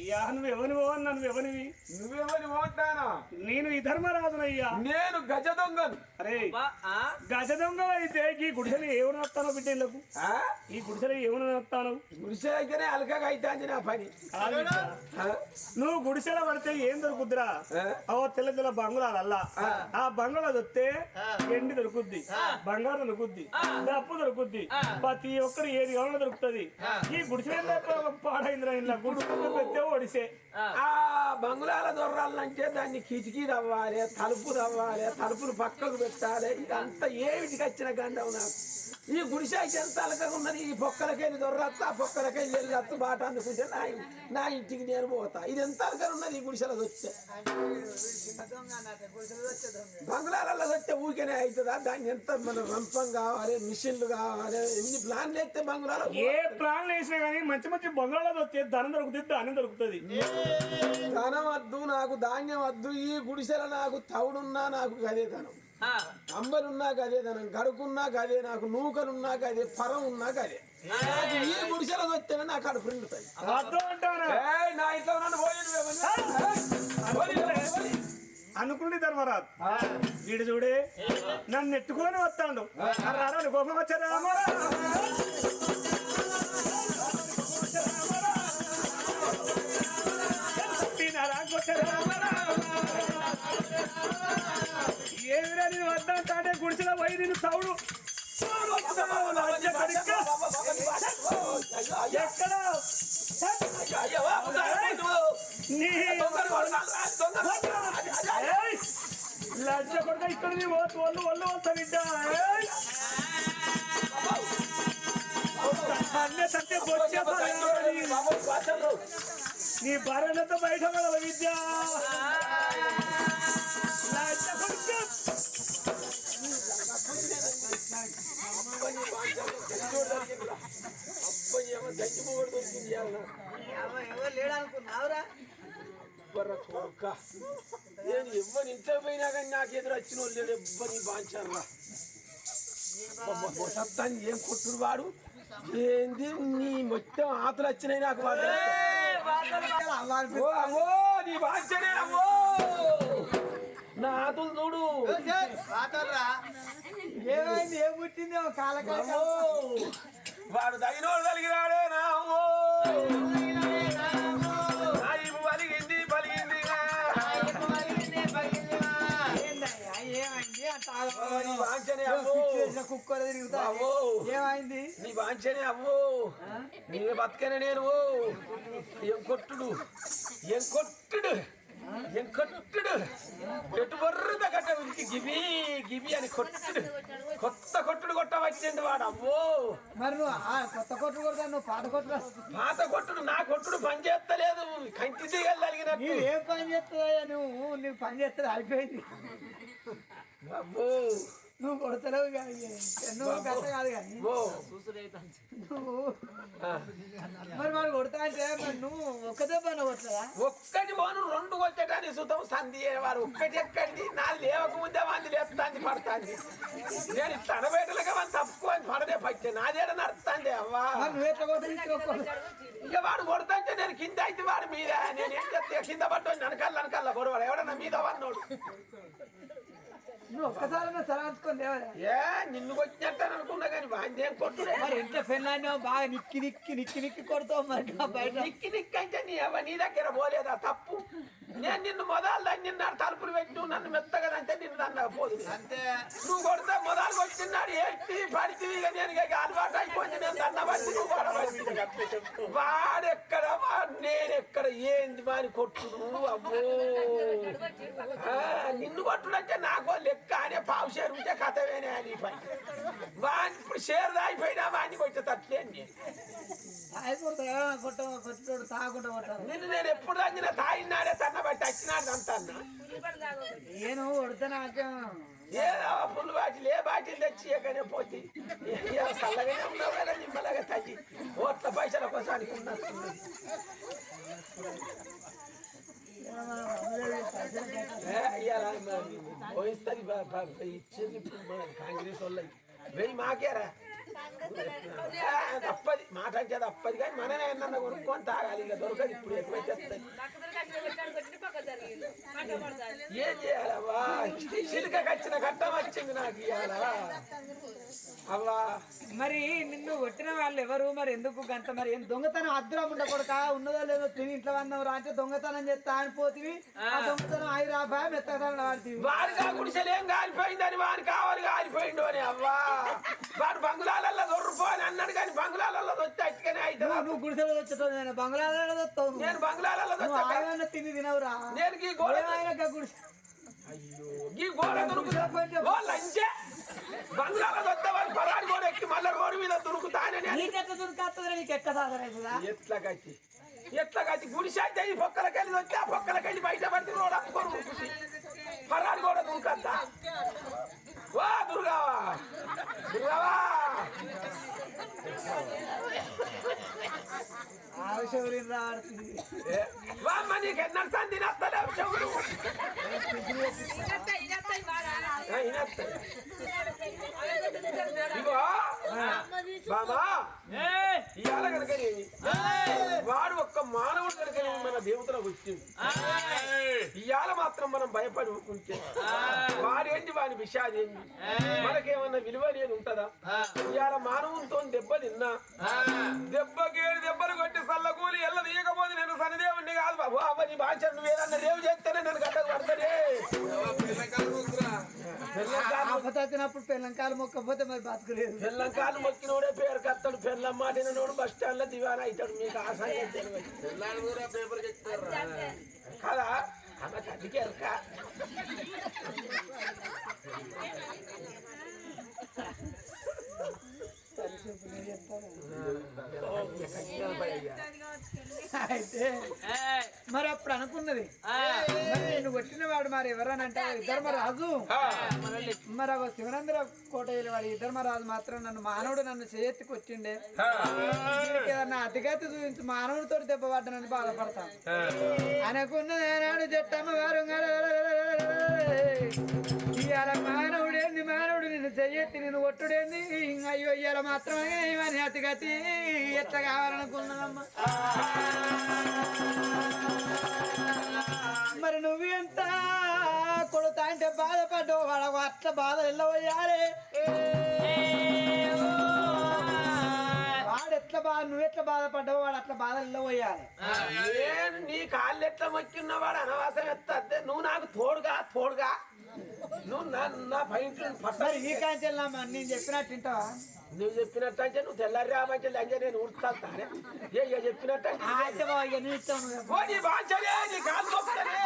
అయ్యా నువ్వు ఎవరిని పోవన్నా నువ్వు ఎవరివి నువ్వేమని ఓటానా నేను ఈ ధర్మరాజునయ్యా. నేను గజ దొంగను. అరే? గజ దొంగ అయితే ఈ గుడిసెలు ఏమని వస్తాను బిడ్డ ఇళ్ళకు ఆ? ఈ గుడిసెలు ఏమని వస్తాను? గుడిసె దగ్గరే అలకగా అవుతాంది నా పని? నువ్వు గుడిసెల పడితే ఏం దొరుకుద్దిరా? అవో తెల్ల తెల్ల బంగుళాలల్లా ఆ. బంగుళ దొరికితే ఎండి దొరుకుద్ది బంగారం దొరుకుద్ది డప్పు దొరుకుద్ది. ప్రతి ఒక్కరు ఏది కావాలో దొరుకుతుంది. ఈ గుడిసెల పాడైందిరా ఇలా గుడిసెలు పెడితే ఒడిసే. ఆ. బంగుళాల దొర్రాలంటే దాన్ని కిటికీ తవ్వాలి తలుపు తవ్వాలి తలుపులు పక్కకు పెట్టాలి. ఇదంతా ఏమిటికి వచ్చిన గండం నాకు. ఈ గుడిసె ఎంత అలకగా ఉన్నది? ఈ పొక్కలకెళ్ళి దొర్రత్తా ఆ పొక్కలకెళ్ళి వెళ్ళి అత్తు బాట అందుకుంటే నా నా ఇంటికి నేను పోతా. ఇది ఎంత అలకగా ఉన్నది ఈ గుడిసెలో వచ్చే బంగ్లాలలో వస్తే ఊరికేనే అవుతుందా దాన్ని ఎంత మన రంపం కావాలి మిషన్లు కావాలి ఎన్ని ప్లాన్లు వేస్తే బంగ్లాలో? ఏ ప్లాన్ వేసినా కానీ మంచి మంచి బంగాళాలు వస్తే ధనం దొరుకుతుంది దొరుకుతుంది. ధనం వద్దు నాకు ధాన్యం వద్దు ఈ గుడిసెల నాకు తవుడున్నా నాకు గదే ధనం. ఆ. అంబలున్నా గదే ధనం గడుకున్నా గదే నాకు నూకలున్నా గదే పరం ఉన్నా గదే. నాకు ఈ గుడిసెల వస్తేనే నాకు నిండుతాయి అంటారా? ఏయ్, నా ఇంట్లో నన్ను పోయి. అనుకుంది ధర్మరాజు. వీడు చూడే నన్ను నెట్టుకొని వస్తాడు. రారాలు కోపం వచ్చారా నేను వద్దాం తాటే గుడిసెలో పోయి నేను తౌడు ఎక్కడ? నీ లజ్జ కొడుక ఇక్కడ నీ ఓ ఒళ్ళు ఒళ్ళు వస్తా బిడ్డ. అన్నే బొచ్చేస్తాను నీ భార్యలతో బయట పడవ విద్య లజ్జ కొడుక. ఏమో దొరికింది నాకు. ఎవరు లేడనుకున్నావురా కొడుక. నేను ఎవ్వరి ఇంట్లో పోయినా కానీ నాకు ఎదురు వచ్చిన వాళ్ళు లేడు ఎవ్వరి బాంచారా ఏం కొట్టుడు వాడు ఏంది నీ మొత్తం ఆతులు వచ్చినాయి నాకు వాడు అమ్మో నీ బాంచనే అమ్మో నా ఆతులు చూడు ఏమైంది? ఏం పుట్టింది? కాలకాల వాడు తగినోడు తగినాడే నా పలిగింది పలిగింది కుక్కలు తిరుగుతా ఏమైంది? నీ వాంచనే అవ్వు నీ బతకనే నేను ఏం కొట్టుడు? ఏం కొట్టుడు? ఏం కొట్టుడు? ఎటు బర్రుద కట్ట ఉరికి గిబి గిబి అని కొట్టుడు. కొత్త కొట్టుడు కొట్ట వచ్చింది వాడు అవ్వో. మరి నువ్వు ఆ కొత్త కొట్టు కొడతా నువ్వు పాత కొట్టు పాత కొట్టుడు నా కొట్టుడు పని చేస్తలేదు. కంటి తీగలిగినట్టు నువ్వు ఏం పని చేస్తావయ్యా నువ్వు? నువ్వు పని చేస్తే అయిపోయింది. అబ్బో నువ్వు కొడతలేవు నువ్వు కష్ట కాదు కానీ. నువ్వు. మరి వాడు కొడతా అంటే మరి నువ్వు ఒక్కదే పని కొట్టదా ఒక్కటి పోను రెండు వచ్చేటాన్ని సుతం సంధి వారు ఒక్కటి ఎక్కడిది నాది లేవకముందే వాంది లేపుతాంది పడుతుంది. నేను తన బయటలుగా వాడిని తప్పుకొని పడదే పట్టే నాదేడ నడుస్తుంది అవ్వా. ఇక వాడు కొడుతుంటే నేను కింద అయితే వాడు మీద. నేను ఏం చెప్తే కింద పట్టు వెనకాల వెనకాల గొడవ ఎవడన్నా మీద పడినోడు నువ్వు ఏ నిన్ను కొట్టినట్టు అనుకున్నా కానీ వాంది ఏం కొట్టుడే? మరి ఇంట్లో పెళ్ళాన్ని బాగా నిక్కి నిక్కి నిక్కి నిక్కి కొడతావు మరి బయట. నిక్కి నిక్కి అంటే నీ నీ దగ్గర పోలేదా? తప్పు. నేను నిన్ను మొదలు నిన్న తలుపులు పెట్టు నన్ను మెత్తగా అంటే నిన్ను దాన్ని పోదు. అంతే. నువ్వు కొడితే మొదలు కొట్టినాడు ఏంటి పడితే ఇక నేను అలవాటు అయిపోయింది. నేను దండ పట్టి నువ్వు పడబడి వాడెక్కడ వాడు నేనెక్కడ ఏంది వాని కొట్టుడు అబ్బో. నిన్ను కొట్టుడంటే నాకు లెక్క అనే పావు షేర్ ఉంటే కథవేనే అని పని వాని ఇప్పుడు షేర్ దాయిపోయినా వాడిని కొట్టే తట్లే నేను. తాగి కొడతా కొట్ట కొట్టాలి నిన్ను నేను ఎప్పుడు తగ్గిన తాగినాడే తన్న బట్టి వచ్చినాడు అంటాను? నేను ఏ ఫుల్ బాటిల్ ఏ బాటిల్ తెచ్చి ఎక్కడే పోతే? చల్లగానే ఉన్నావు కదా నిమ్మలాగా తగ్గి. ఓట్ల పైసల కోసం అనుకున్నాను పోయిస్తుంది ఇచ్చేది కాంగ్రెస్ వాళ్ళకి. వెయ్యి మాకేరా. తప్పది మాట అంటే తప్పది కానీ మనమే ఏమన్నా కొనుక్కొని తాగాలి. ఇక దొరకదు ఇప్పుడు ఎక్కువైతే. ఏం చేయాలవ్వా చిలుక కచ్చిన కట్టం వచ్చింది నాకు ఇవాళ అవ్వా? మరి నిన్ను కొట్టిన వాళ్ళు ఎవరు? మరి ఎందుకు గంత? మరి ఏం దొంగతనం అద్దురా ఉండకూడక ఉన్నదో లేదో తిని ఇంట్లో వందం రా అంటే దొంగతనం చేస్తా అనిపోతివి ఆ. దొంగతనం ఆయిరా బాయ్ మెత్తదనం ఆడుతుంది వాడిగా గుడిసెలేం కాలిపోయిందని వాడిని కావాలి కాలిపోయిండు అని అవ్వా? వాడు అన్నాడు కానీ బంగుళాలలో వచ్చి అట్టుకనే అవుతుంది నువ్వు గుడిసెలో వచ్చేటోడు నేను బంగ్లాదేశ్ వస్తావు. నేను వచ్చా ఆయన తిని తినవురా. నేను ఈ గోడ ఏమైనా గుడిసె అయ్యో ఈ గోడ దొరుకుతా. ఓ లంచే. పరాడి గోడ ఎక్కి మళ్ళీ రోడ్డు మీద దొరుకుతానని నీకెట్లా దొరికొస్తుందిరా నీకు ఎట్లా కట్టి ఎట్లా కట్టి గుడిసె అయితే ఈ పొక్కలకెళ్ళి వచ్చి ఆ పొక్కలకెళ్ళి బయట పడితే రోడ్ అప్పుకొని పరాడి కూడా దొరకద్దా? వా దుర్గావా! ఆవిషవరి ఆడుతుంది ఏ, వా అమ్మ నీకు ఎన్నడు సంధి నత్తలేవు చెవులు ఆ, ఇనత్తయి. ఇగో బాబా ఇవాళ కనుకనేమి వాడు ఒక్క మానవుడు కనుకనేమి మన దేవతలకు వచ్చింది ఇవాళ మాత్రం మనం భయపడి ఊరుకుంటే వాడేంటి వాడి విషయాలు ఏంటి మనకేమన్నా విలువ లేదు ఉంటదా ఇవాళ మానవునితో దెబ్బ తిన్నా దెబ్బకేడు దెబ్బలు కొట్టి సల్లకూలి ఎల్ల తీయకపోతే నేను సన్నిదేవుణ్ణి కాదు బాబు అవ్వ నీ భాష నువ్వేదన్నా రేవు చేస్తేనే నేను గడ్డకు పడతానే పెళ్ళంకాలు మొక్కపోతే మరి బతకలేదు పెళ్ళం కాలు మొక్కినోడే పేరు పెళ్ళం మాటినోడు బస్ స్టాండ్లో దివానా అవుతాడు. మీకు ఆశయం కదా? అన్న తల్లికి ఎరక. అయితే మరి అప్పుడు అనుకున్నది. కొట్టిన వాడు మరి ఎవరనంటే ధర్మరాజు మరి ఒక శివనందర కోటయ్య వాడి ధర్మరాజు మాత్రం నన్ను మానవుడు నన్ను చేయెత్తి కొట్టిండే. ఏదన్నా అతిగతి చూపించి మానవుడితో దెబ్బ పడ్డానని బాధపడతాను అనుకున్న నేనాడు జట్టమ్మ వారు ఇవాళ మానవుడేంది? మానవుడు నిన్ను చెయ్యెత్తి నిన్ను ఒట్టుడేంది అయ్యో ఇవాళ మాత్రమే ఇవన్నీ అతిగతి. ఎట్లా కావాలనుకున్నానమ్మా? వాడు బాధ వెళ్ళబోయారే వాడు ఎట్లా బాధ నువ్వు ఎట్లా బాధపడ్డావు వాడు అట్లా బాధ వెళ్ళబోయాలి నేను నీ కాళ్ళు ఎట్లా మొక్కిన్నవాడు అనవాసం ఎత్తే. నువ్వు నాకు తోడుగా తోడుగా. నువ్వు నా నా పట్ట. మరి ఈ కాంచెల్లామా నేను చెప్పినట్టు వింటావా నువ్వు చెప్పినట్టు అంటే నువ్వు తెల్లారి రామంటే లంజ నేను ఉడుతానే ఏ చెప్పినట్టు అంటే నీ నీ కాలు మొక్కలే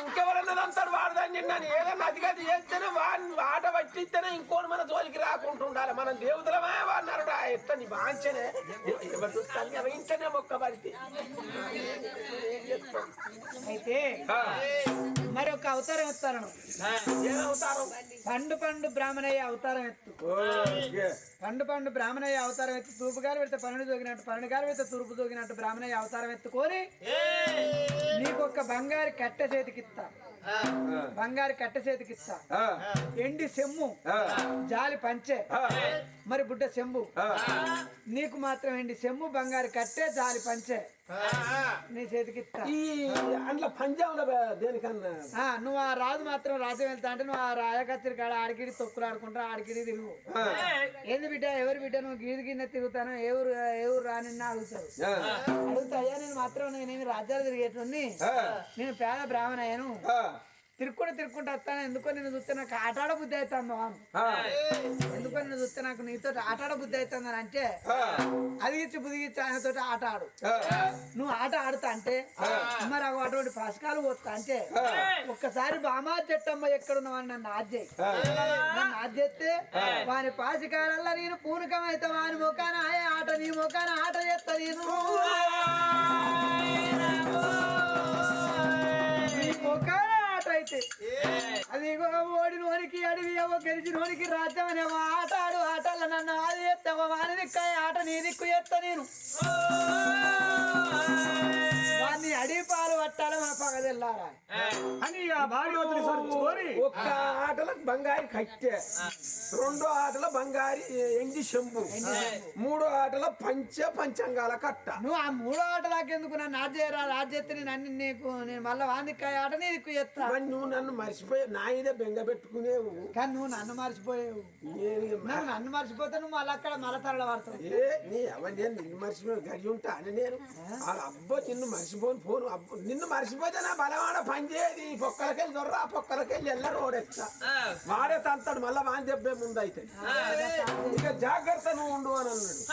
ఇంకెవరన్నా అంటాడు వాడదాన్ని నిన్నాను. ఏదన్నా అది కాదు చేస్తేనే వాడిని ఆట పట్టిస్తేనే ఇంకోటి మన జోలికి రాకుండా ఉండాలి. మనం దేవతలమే వాడినారు ఎట్ట నీ బాంచనే ఎవరు చూస్తాను? ఇంటనే మొక్క చెప్తాం అయితే మరి ఒక అవతారం ఎత్తాను ఏమవుతారు పండు పండు బ్రాహ్మణయ్య అవతారం ఎత్తు. పండు పండు బ్రాహ్మణయ్య అవతారం ఎత్తు. తూపు గారు పెడితే పనుడు జోగినట్టు పనుడు గారు పెడితే తూర్పు జోగినట్టు బ్రాహ్మణయ్య అవతారం ఎత్తుకొని నీకు ఒక బంగారు కట్టె చేతికిస్తా బంగారు కట్టె చేతికిస్తా ఎండి సెమ్ము. జాలి పంచే. మరి బుడ్డ సెంబు నీకు మాత్రం ఎండి సెమ్ము బంగారు కట్టే జాలి పంచే. నీ చేతికిస్తా ఈ అందులో పంజాబ్లో దేనికన్నా? నువ్వు ఆ రాజు మాత్రం రాజ్యం వెళ్తా అంటే నువ్వు ఆ రాజకత్తిరి కాడ ఆడికిడి తొక్కులు ఆడుకుంటా ఆడికిడి తిరుగు. ఏంది బిడ్డ ఎవరు బిడ్డ? నువ్వు గీది కింద తిరుగుతాను ఏ ఊరు ఏ ఊరు రానిన్నా అడుగుతారు అడుగుతా అయ్యా నేను మాత్రం నేనేమి రాజ్యాలు తిరిగేటువంటి నేను పేద బ్రాహ్మణ అయ్యాను తిరుక్కుంటూ తిరుక్కుంటూ వస్తాను. ఎందుకో నేను చూస్తే నాకు ఆటాడ బుద్ధి అవుతుంది ఎందుకో నేను చూస్తే నాకు నీతో ఆటాడ బుద్ధి అవుతుంది అని అంటే అదిగిచ్చి బుదిగిచ్చి ఆయనతో ఆట ఆడు. నువ్వు ఆట ఆడుతా అంటే మరి అటువంటి పసకాలు పోతా అంటే ఒక్కసారి బామా చెట్టమ్మ ఎక్కడున్నావని నన్ను ఆజ్జేయి నన్ను ఆజ్జేస్తే వాని పాసికాలల్లా నేను పూనకం అయితే వాని ముఖాన ఆట నీ ముఖాన ఆట చేస్తా నేను అది ఓడినోనికి అడివి ఏవో గెలిచినోనికి రాజ్యం అనేవో ఆట ఆడు నన్ను ఆది చేస్తావో వాని దిక్కు ఆట నీ దిక్కు ఎత్త నేను. పట్టాలి మన పగ బాగా తెల్లారా అని ఆ భార్యవతిని సరుచుకొని ఒక్క ఆటల బంగారి కట్టె రెండో ఆటల బంగారి ఎండి చెంబు మూడో ఆటల పంచ పంచంగాల కట్ట. నువ్వు ఆ మూడో ఆట దాకెందుకు నన్ను రాజేరా రాజేత్తే నేను అన్ని నీకు నేను మళ్ళీ వాందికాయ ఆట నీకు ఎత్తా. మరి నువ్వు నన్ను మర్చిపోయి నాయనే బెంగ పెట్టుకునేవు. కానీ నువ్వు నన్ను మర్చిపోయావు. నువ్వు నన్ను మర్చిపోతే నువ్వు మళ్ళీ అక్కడ మళ్ళీ తరల పడతావు ఏ నీ ఎవరు నేను నిన్ను మర్చిపోయి గడి ఉంటా అని నేను. వాళ్ళ అబ్బో నిన్ను మర్చిపోను పోను అబ్బో నిన్ను మర్చిపోతే నా బలవాడ పని చేయదు. ఈ పొక్కలకెళ్ళి దొర్రా ఆ పొక్కలకెళ్ళి ఎల్ల రోడెత్తా వాడే తంతాడు మళ్ళా వాని దెబ్బే ముందు అయితే ఇక జాగ్రత్త నువ్వు ఉండు అని అన్నాడు.